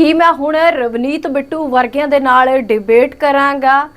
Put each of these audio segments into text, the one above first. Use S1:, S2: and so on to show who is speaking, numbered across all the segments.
S1: ਕੀ ਮੈਂ ਹੁਣ ਰਵਨੀਤ ਬਿੱਟੂ ਵਰਗਿਆਂ ਦੇ ਨਾਲ ਡਿਬੇਟ ਕਰਾਂਗਾ?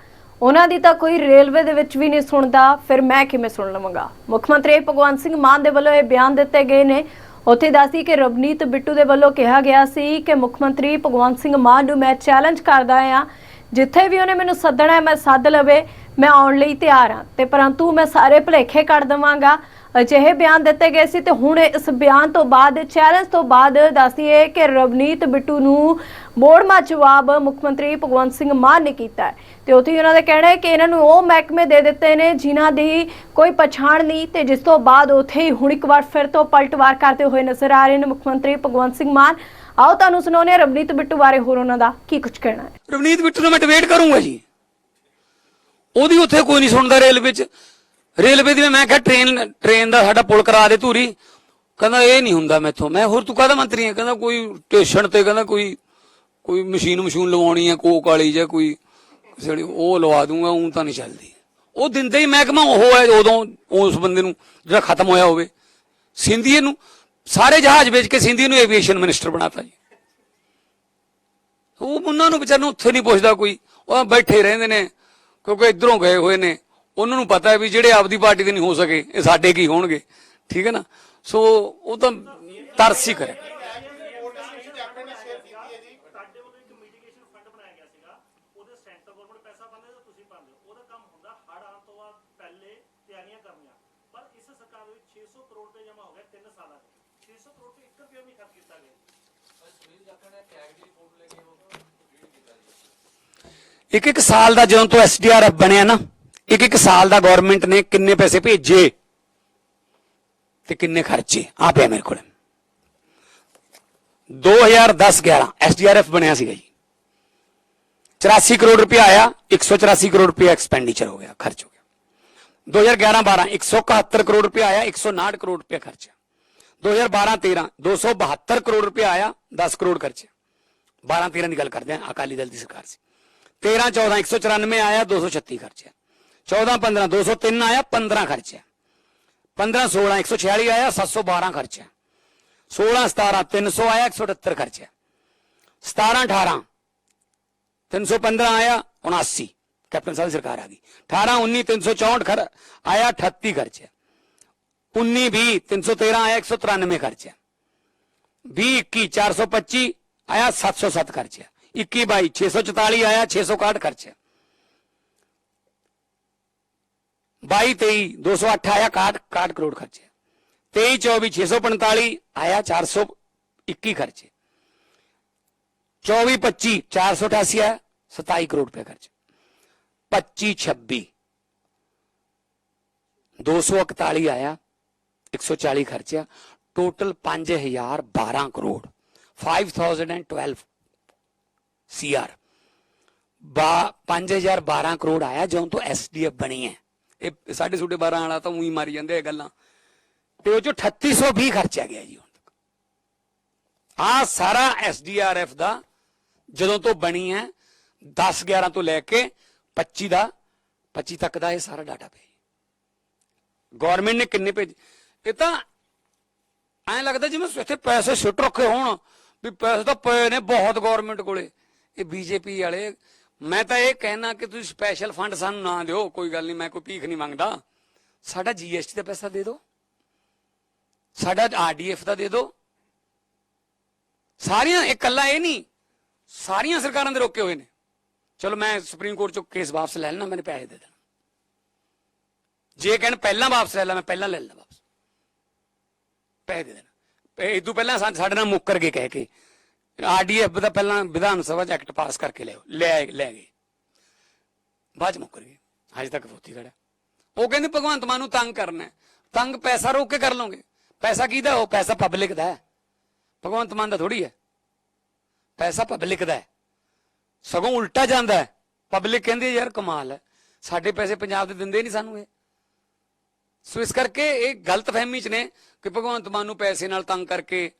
S1: ਉਹਨਾਂ ਦੀ ਤਾਂ ਕੋਈ ਰੇਲਵੇ ਦੇ ਵਿੱਚ ਵੀ ਨਹੀਂ ਸੁਣਦਾ, ਫਿਰ ਮੈਂ ਕਿਵੇਂ ਸੁਣ ਲਵਾਂਗਾ? ਮੁੱਖ ਮੰਤਰੀ ਭਗਵੰਤ ਸਿੰਘ ਮਾਨ ਦੇ ਵੱਲੋਂ ਇਹ ਬਿਆਨ ਦਿੱਤੇ ਗਏ ਨੇ। ਉੱਥੇ ਦੱਸਦੀ ਕਿ ਰਵਨੀਤ ਬਿੱਟੂ ਦੇ ਵੱਲੋਂ ਕਿਹਾ ਗਿਆ ਸੀ ਕਿ ਮੁੱਖ ਮੰਤਰੀ ਭਗਵੰਤ ਸਿੰਘ ਮਾਨ ਨੂੰ ਮੈਂ ਚੈਲੰਜ ਕਰਦਾ ਹਾਂ ਜਿੱਥੇ ਵੀ ਉਹਨੇ ਮੈਨੂੰ ਸੱਦਣਾ ਹੈ, ਮੈਂ ਸੱਦ ਲਵੇ, ਮੈਂ ਆਉਣ ਲਈ ਤਿਆਰ ਹਾਂ। ਤੇ ਪਰੰਤੂ ਮੈਂ ਸਾਰੇ ਭੁਲੇਖੇ ਕੱਢ ਦਵਾਂਗਾ। ਅਜਿਹੇ ਬਿਆਨ ਦਿੱਤੇ ਗਏ ਸੀ ਤੇ ਹੁਣ ਇਸ ਬਿਆਨ ਤੋਂ ਬਾਅਦ ਚੈਲੰਜ ਤੋਂ ਬਾਅਦ ਦੱਸਦੀਏ ਕਿ ਰਵਨੀਤ ਬਿੱਟੂ ਨੂੰ ਮੋੜਮਾ ਜਵਾਬ ਮੁੱਖ ਮੰਤਰੀ ਭਗਵੰਤ ਸਿੰਘ ਮਾਨ ਨੇ ਕੀਤਾ ਹੈ। ਤੇ ਉੱਥੇ ਉਹਨਾਂ ਦਾ ਕਹਿਣਾ ਹੈ ਕਿ ਇਹਨਾਂ ਨੂੰ ਉਹ ਮਹਿਕਮੇ ਦੇ ਦਿੱਤੇ ਨੇ ਜਿਨ੍ਹਾਂ ਦੀ ਕੋਈ ਪਛਾਣ ਨਹੀਂ ਤੇ ਜਿਸ ਤੋਂ ਬਾਅਦ ਉੱਥੇ ਹੀ ਹੁਣ ਇੱਕ ਵਾਰ ਫਿਰ ਤੋਂ ਪਲਟਵਾਰ ਕਰਦੇ ਹੋਏ ਨਜ਼ਰ ਆ ਰਹੇ ਨੇ ਮੁੱਖ ਮੰਤਰੀ ਭਗਵੰਤ ਸਿੰਘ ਮਾਨ। ਆਓ ਤੁਹਾਨੂੰ ਸੁਣਾਉਂਦੇ ਰਵਨੀਤ ਬਿੱਟੂ ਬਾਰੇ ਹੋਰ ਉਹਨਾਂ ਦਾ ਕੀ ਕੁਝ ਕਹਿਣਾ ਹੈ।
S2: ਰਵਨੀਤ ਬਿੱਟੂ ਨੂੰ ਮੈਂ ਡਿਬੇਟ ਕਰੂੰਗਾ ਜੀ। ਉਹਦੀ ਉੱਥੇ ਕੋਈ ਨਹੀਂ ਸੁਣਦਾ ਰੇਲਵੇ 'ਚ ਰੇਲਵੇ ਦੀ ਮੈਂ ਕਿਹਾ ਟ੍ਰੇਨ ਟ੍ਰੇਨ ਦਾ ਸਾਡਾ ਪੁਲ ਕਰਾ ਦੇ ਧੂਰੀ। ਕਹਿੰਦਾ ਇਹ ਨਹੀਂ ਹੁੰਦਾ ਮੈਥੋਂ। ਮੈਂ ਹੋਰ ਤੂੰ ਕਾਹਦਾ ਮੰਤਰੀ ਹੈ ਕਹਿੰਦਾ ਕੋਈ ਸਟੇਸ਼ਨ ਤੇ ਕਹਿੰਦਾ ਕੋਈ ਕੋਈ ਮਸ਼ੀਨ ਮਸ਼ੂਨ ਲਵਾਉਣੀ ਹੈ ਕੋਕ ਵਾਲੀ ਜਾਂ ਕੋਈ ਜਿਹੜੀ ਉਹ ਲਵਾ ਦੂੰਗਾ ਉਹ ਤਾਂ ਨਹੀਂ ਚੱਲਦੀ। ਉਹ ਦਿੰਦੇ ਹੀ ਮਹਿਕਮਾ ਉਹ ਹੈ ਉਦੋਂ, ਉਸ ਬੰਦੇ ਨੂੰ ਜਿਹੜਾ ਖਤਮ ਹੋਇਆ ਹੋਵੇ। ਸਿੰਧੀਏ ਨੂੰ, ਸਾਰੇ ਜਹਾਜ਼ ਵੇਚ ਕੇ ਸਿੰਧੀ ਨੂੰ ਐਵੀਏਸ਼ਨ ਮਿਨਿਸਟਰ ਬਣਾਤਾ ਜੀ। ਉਹ ਉਹਨਾਂ ਨੂੰ ਵਿਚਾਰ ਨੂੰ ਉੱਥੇ ਨਹੀਂ ਪੁੱਛਦਾ ਕੋਈ। ਉਹ ਬੈਠੇ ਰਹਿੰਦੇ ਨੇ, ਕਿਉਂਕਿ ਇਧਰੋਂ ਗਏ ਹੋਏ ਨੇ। ਉਹਨਾਂ ਨੂੰ ਪਤਾ ਹੈ ਵੀ ਜਿਹੜੇ ਆਪਦੀ ਪਾਰਟੀ ਦੇ ਨਹੀਂ ਹੋ ਸਕੇ, ਇਹ ਸਾਡੇ ਕੀ ਹੋਣਗੇ, ਠੀਕ ਹੈ ਨਾ? ਸੋ ਉਹ ਤਾਂ ਤਰਸ ਹੀ ਕਰੇ
S3: ਇੱਕ ਮਿਟੀਗੇਸ਼ਨ ਫੰਡ ਬਣਾਇਆ ਗਿਆ ਸੀਗਾ ਉਹਦੇ ਸੈਂਟਰ ਗਵਰਨਮੈਂਟ ਪੈਸਾ ਪਾਉਂਦੇ ਤਾਂ ਤੁਸੀਂ ਪਾਉਂਦੇ ਹੋ ਉਹਦਾ ਕੰਮ ਹੁੰਦਾ ਹੜ ਆਉਣ ਤੋਂ ਬਾਅਦ ਪਹਿਲੇ ਤਿਆਰੀਆਂ ਕਰਨੀਆਂ ਪਰ ਇਸ ਸਰਕਾਰ ਦੇ ਵਿੱਚ 600 ਕਰੋੜ ਰੁਪਏ ਜਮ੍ਹਾਂ ਹੋ ਗਿਆ 3 ਸਾਲਾਂ 'ਚ 600 ਕਰੋੜ ਤੋਂ 1 ਰੁਪਏ ਵੀ ਖਰਚ ਕੀਤਾ ਗਿਆ
S2: ਇੱਕ ਇੱਕ ਸਾਲ ਦਾ ਜਦੋਂ ਤੋਂ ਐਸਡੀਆਰਐਫ ਬਣਿਆ ਨਾ ਇੱਕ ਇੱਕ ਸਾਲ ਦਾ ਗਵਰਨਮੈਂਟ ਨੇ ਕਿੰਨੇ ਪੈਸੇ ਭੇਜੇ ਤੇ ਕਿੰਨੇ ਖਰਚੇ ਆ ਪਿਆ ਮੇਰੇ ਕੋਲ 2010-11 ਐਸਡੀਆਰਐਫ ਬਣਿਆ ਸੀਗਾ ਜੀ 84 ਕਰੋੜ ਰੁਪਏ ਆਇਆ 184 ਕਰੋੜ ਰੁਪਏ ਐਕਸਪੈਂਡੀਚਰ ਹੋ ਗਿਆ ਖਰਚ ਹੋ ਗਿਆ 2011-12 171 ਕਰੋੜ ਰੁਪਏ ਆਇਆ 159 ਕਰੋੜ ਰੁਪਏ ਖਰਚਿਆ 2012-13 272 ਕਰੋੜ ਰੁਪਏ ਆਇਆ 10 ਕਰੋੜ ਖਰਚਿਆ 12-13 ਦੀ ਗੱਲ ਕਰਦੇ ਹਾਂ ਅਕਾਲੀ ਦਲ ਦੀ ਸਰਕਾਰ ਸੀ 13-14 194 ਆਇਆ 236 चौदह, पंद्रह, दो सौ तीन आया, पंद्रह खर्चा पंद्रह, सोलह, एक सौ छियाली आया, सत सौ बारह खर्चा सोलह, सतारह, तीन सौ आया, एक सौ अठहत्तर खर्चा सतारह, अठारह, तीन सौ पंद्रह आया, उनासी। कैप्टन साहब, सरकार आ गई। अठारह, उन्नीस, तीन सौ चौंठ खर आया अठत्ती खर्चा उन्नीस भी तीन सौ तेरह आया, एक सौ तिरानवे खर्चा भी इक्की चार सौ पच्चीस आया, सात सौ सात खर्चा इक्की बाई छे सौ चुताली आया छे सौ साठ खर्चा 22 23 208 ਆਇਆ 61 61 ਕਰੋੜ ਖਰਚਿਆ। 23 24 645 ਆਇਆ 421 ਖਰਚੇ। 24 25 488 ਆਇਆ 27 ਕਰੋੜ ਰੁਪਏ ਖਰਚ। 25 26 241 ਆਇਆ 140 ਖਰਚਿਆ। ਟੋਟਲ 5012 ਕਰੋੜ। 5012 ਸੀਆਰ। ਬਾ 5012 ਕਰੋੜ ਆਇਆ, ਜਦੋਂ ਤੋਂ ਐਸਡੀਐਫ ਬਣੀ ਹੈ। ਇਹ ਸਾਡੇ ਛੋਟੇ 12 ਵਾਲਾ ਤਾਂ ਉਹੀ ਮਾਰੀ ਜਾਂਦੇ ਇਹ ਗੱਲਾਂ। ਤੇ ਉਹ ਚੋਂ 3820 ਖਰਚਿਆ ਗਿਆ ਜੀ ਹੁਣ ਤੱਕ। ਆ ਸਾਰਾ ਐਸਡੀਆਰਐਫ ਦਾ ਜਦੋਂ ਤੋਂ ਬਣੀ ਹੈ 10 11 ਤੋਂ ਲੈ ਕੇ 25 ਦਾ 25 ਤੱਕ ਦਾ ਇਹ ਸਾਰਾ ਡਾਟਾ ਪਿਆ ਗਵਰਨਮੈਂਟ ਨੇ ਕਿੰਨੇ ਭੇਜ, ਇਹ ਤਾਂ ਐਂ ਲੱਗਦਾ ਜਿਵੇਂ ਇੱਥੇ ਪੈਸੇ ਸੁੱਟ ਰੱਖੇ ਹੋਣ, ਵੀ ਪੈਸੇ ਤਾਂ ਪਏ ਨੇ ਬਹੁਤ ਗਵਰਨਮੈਂਟ ਕੋਲੇ। ਇਹ ਬੀਜੇਪੀ ਵਾਲੇ ਮੈਂ ਤਾਂ ਇਹ ਕਹਿਣਾ ਕਿ ਤੁਸੀਂ ਸਪੈਸ਼ਲ ਫੰਡ ਸਾਨੂੰ ਨਾ ਦਿਓ, ਕੋਈ ਗੱਲ ਨਹੀਂ, ਮੈਂ ਕੋਈ ਭੀਖ ਨਹੀਂ ਮੰਗਦਾ। ਸਾਡਾ ਜੀਐਸਟੀ ਦਾ ਪੈਸਾ ਦੇ ਦਿਓ। ਸਾਡਾ ਆਰਡੀਐਫ ਦਾ ਦੇ ਦਿਓ। ਸਾਰੀਆਂ ਇਕੱਲਾ ਇਹ ਨਹੀਂ, ਸਾਰੀਆਂ ਸਰਕਾਰਾਂ ਦੇ ਰੋਕੇ ਹੋਏ ਨੇ। ਚਲੋ ਮੈਂ ਸੁਪਰੀਮ ਕੋਰਟ ਚੋਂ ਕੇਸ ਵਾਪਸ ਲੈ ਲੈਣਾ ਮੈਨੂੰ ਪੈਸੇ ਦੇ ਦੇਣਾ। ਜੇ ਕਹਿਣ ਪਹਿਲਾਂ ਵਾਪਸ ਲੈ ਲੈ, ਮੈਂ ਪਹਿਲਾਂ ਲੈ ਲੈਣਾ ਵਾਪਸ। ਪੈਸੇ ਦੇ ਦੇਣਾ। ਇਹ ਤੋਂ ਪਹਿਲਾਂ ਸਾਡੇ ਨਾਲ ਮੁੱਕਰ ਕੇ ਕਹਿ ਕੇ। ਆਰਡੀਐਫ ਦਾ ਪਹਿਲਾਂ ਵਿਧਾਨ ਸਭਾ ਚ ਐਕਟ ਪਾਸ ਕਰਕੇ ਲਿਆਓ, ਲੈ ਲੈ ਗਏ। ਬਾਅਦ ਚ ਮੁੱਕਰ ਗਏ। ਹਜੇ ਤੱਕ ਫੋਤੀ ਖੜਾ ਉਹ ਕਹਿੰਦੇ ਭਗਵੰਤ ਮਾਨ ਨੂੰ ਤੰਗ ਕਰਨਾ ਤੰਗ ਪੈਸਾ ਰੋਕ ਕੇ ਕਰ ਲਓਗੇ। ਪੈਸਾ ਕਿਹਦਾ ਉਹ ਪੈਸਾ ਪਬਲਿਕ ਦਾ ਹੈ। ਭਗਵੰਤ ਮਾਨ ਦਾ ਥੋੜੀ ਹੈ। ਪੈਸਾ ਪਬਲਿਕ ਦਾ ਹੈ। ਸਗੋਂ ਉਲਟਾ ਜਾਂਦਾ ਹੈ। ਪਬਲਿਕ ਕਹਿੰਦੀ ਯਾਰ, ਕਮਾਲ ਹੈ। ਸਾਡੇ ਪੈਸੇ ਪੰਜਾਬ ਦੇ ਦਿੰਦੇ ਨਹੀਂ ਸਾਨੂੰ ਇਹ। ਸੋ ਇਸ ਕਰਕੇ ਇਹ ਗਲਤ ਫਹਿਮੀ ਚ ਨੇ ਕਿ ਭਗਵੰਤ ਮਾਨ ਨੂੰ ਪੈਸੇ ਨਾਲ ਤੰਗ ਕਰਕੇ,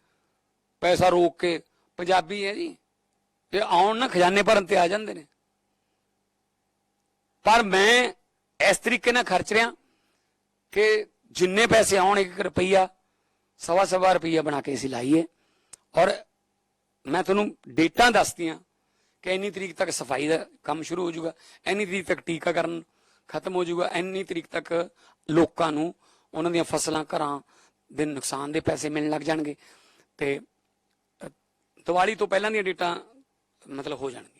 S2: ਪੈਸਾ ਰੋਕ ਕੇ ਪੰਜਾਬੀ ਹੈ ਜੀ। ਇਹ ਆਉਣ ਨਾ ਖਜ਼ਾਨੇ ਭਰਨ ਤੇ ਆ ਜਾਂਦੇ ਨੇ। ਪਰ ਮੈਂ ਇਸ ਤਰੀਕੇ ਨਾਲ ਖਰਚ ਰਿਹਾ ਕਿ ਜਿੰਨੇ ਪੈਸੇ ਆਉਣ ਇੱਕ ਰੁਪਈਆ ਸਵਾ ਸਵਾ ਰੁਪਈਆ ਬਣਾ ਕੇ ਅਸੀਂ ਲਾਈਏ। ਔਰ ਮੈਂ ਤੁਹਾਨੂੰ ਡੇਟਾਂ ਦੱਸਤੀਆਂ ਕਿ ਇੰਨੀ ਤਰੀਕ ਤੱਕ ਸਫ਼ਾਈ ਦਾ ਕੰਮ ਸ਼ੁਰੂ ਹੋ ਜਾਊਗਾ, ਇੰਨੀ ਤਰੀਕ ਤੱਕ ਟੀਕਾਕਰਨ ਖਤਮ ਹੋ ਜਾਊਗਾ, ਇੰਨੀ ਤਰੀਕ ਤੱਕ ਲੋਕਾਂ ਨੂੰ ਉਹਨਾਂ ਦੀਆਂ ਫਸਲਾਂ, ਘਰਾਂ ਦੇ ਨੁਕਸਾਨ ਦੇ ਪੈਸੇ ਮਿਲਣ ਲੱਗ ਜਾਣਗੇ। ਤੇ ਦੀਵਾਲੀ ਤੋਂ ਪਹਿਲਾਂ ਦੀਆਂ ਡੇਟਾਂ ਮਤਲਬ ਹੋ ਜਾਣਗੀਆਂ।